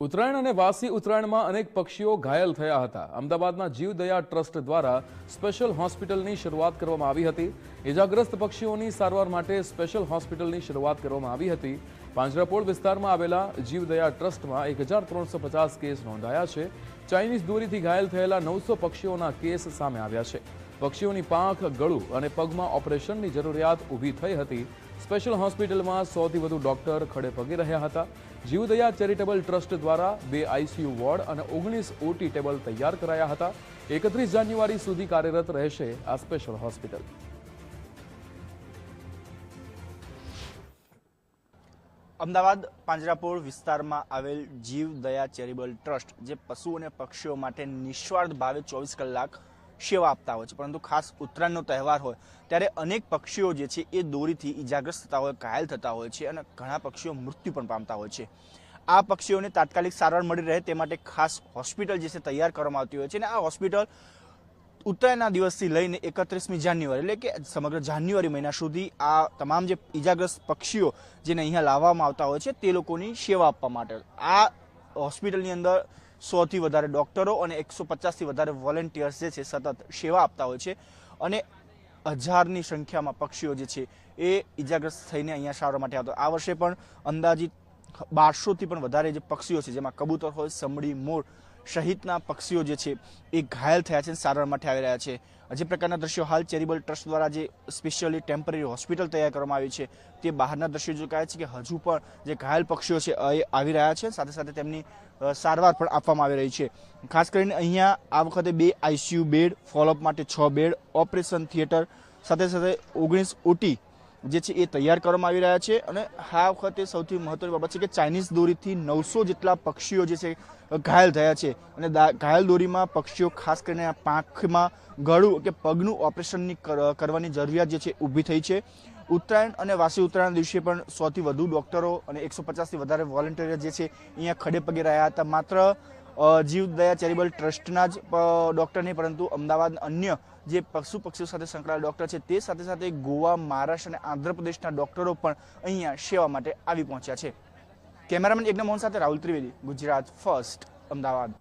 ઉત્તરાયણ અને વાસી ઉત્તરાયણમાં અનેક પક્ષીઓ ઘાયલ થયા હતા. અમદાવાદના જીવદયા ટ્રસ્ટ દ્વારા સ્પેશિયલ હોસ્પિટલની શરૂઆત કરવામાં આવી હતી. ઇજાગ્રસ્ત પક્ષીઓની સારવાર માટે સ્પેશિયલ હોસ્પિટલની શરૂઆત કરવામાં આવી હતી. પાંજરાપોળ વિસ્તારમાં આવેલા જીવદયા ટ્રસ્ટમાં એક હજાર ત્રણસો પચાસ કેસ નોંધાયા છે. ચાઇનીઝ દોરીથી ઘાયલ થયેલા નવસો પક્ષીઓના કેસ સામે આવ્યા છે. પક્ષીઓની પાંખ, ગળું અને પગમાં ઓપરેશનની જરૂરિયાત ઊભી થઈ હતી. સ્પેશિયલ હોસ્પિટલમાં સોથી વધુ ડોક્ટર ખડે પગે રહ્યા હતા. જીવદયા ચેરિટેબલ ટ્રસ્ટ દ્વારા બે આઈસીયુ વોર્ડ અને ઓગણીસ ઓટી ટેબલ તૈયાર કરાયા હતા. એકત્રીસ જાન્યુઆરી સુધી કાર્યરત રહેશે આ સ્પેશિયલ હોસ્પિટલ. અમદાવાદ પાંજરાપોળ વિસ્તારમાં આવેલ જીવ દયા ચેરિટેબલ ટ્રસ્ટ, જે પશુ અને પક્ષીઓ માટે નિસ્વાર્થ ભાવે ચોવીસ કલાક સેવા આપતા હોય છે. પરંતુ ખાસ ઉત્તરાયણનો તહેવાર હોય, ત્યારે અનેક પક્ષીઓ જે છે એ દોરીથી ઈજાગ્રસ્ત થતા હોય, ઘાયલ થતા હોય છે અને ઘણા પક્ષીઓ મૃત્યુ પણ પામતા હોય છે. આ પક્ષીઓને તાત્કાલિક સારવાર મળી રહે તે માટે ખાસ હોસ્પિટલ જે છે તૈયાર કરવામાં આવતી હોય છે અને આ હોસ્પિટલ ઉત્તરાયણના દિવસથી લઈને એકત્રીસમી જાન્યુઆરી એટલે કે સમગ્ર જાન્યુઆરી મહિના સુધી આ તમામ જે ઈજાગ્રસ્ત પક્ષીઓ જેને અહીંયા લાવવામાં આવતા હોય છે તે લોકોની સેવા આપવા માટે. આ હોસ્પિટલની અંદર સોથી વધારે ડૉક્ટરો અને એકસો પચાસથી વધારે વોલેન્ટિયર્સ જે છે સતત સેવા આપતા હોય છે અને હજારની સંખ્યામાં પક્ષીઓ જે છે એ ઈજાગ્રસ્ત થઈને અહીંયા સારવાર માટે આવતા આ વર્ષે પણ અંદાજિત બારસોથી પણ વધારે જે પક્ષીઓ છે, જેમાં કબૂતર હોય સમડી મોર સહિતના પક્ષીઓ જે છે એ ઘાયલ થયા છે સારવાર માટે આવી રહ્યા છે. જે પ્રકારના દ્રશ્યો હાલ ચેરિબલ ટ્રસ્ટ દ્વારા જે સ્પેશિયલી ટેમ્પરરી હોસ્પિટલ તૈયાર કરવામાં આવી છે, તે બહારના દ્રશ્યો જો કહે છે કે હજુ પણ જે ઘાયલ પક્ષીઓ છે, એ આવી રહ્યા છે સાથે સાથે તેમની સારવાર પણ આપવામાં આવી રહી છે. ખાસ કરીને અહીંયા આ વખતે બે આઈસીયુ બેડ, ફોલોઅપ માટે છ બેડ, ઓપરેશન થિયેટર, સાથે સાથે ઓગણીસ ઓટી જે છે એ તૈયાર કરવામાં આવી રહ્યા છે અને આ વખતે સૌથી મહત્વની બાબત છે કે ચાઇનીઝ દોરીથી નવસો જેટલા પક્ષીઓ જે છે ઘાયલ થયા છે. અને ઘાયલ દોરીમાં પક્ષીઓ ખાસ કરીને પાંખમાં ગળું કે પગનું ઓપરેશનની કરવાની જરૂરિયાત જે છે ઊભી થઈ છે. ઉત્તરાયણ અને વાસી ઉત્તરાયણ દિવસે પણ સોથી વધુ ડોક્ટરો અને એકસો પચાસથી વધારે વોલેન્ટિયર જે છે, અહીંયા ખડે પગે રહ્યા હતા. માત્ર અ, ચેરિબલ ટ્રસ્ટના જ ડૉક્ટર નહીં પરંતુ અમદાવાદ અન્ય જે પશુ પક્ષીઓ સાથે સંકળાયેલા ડૉક્ટર છે તે સાથે સાથે ગોવા મહારાષ્ટ્ર અને આંધ્રપ્રદેશના ડૉક્ટરો પણ અહીંયા સેવા માટે આવી પહોંચ્યા છે. કેમેરામેન યજ્ઞ મોહન સાથે રાહુલ ત્રિવેદી ગુજરાત ફર્સ્ટ અમદાવાદ.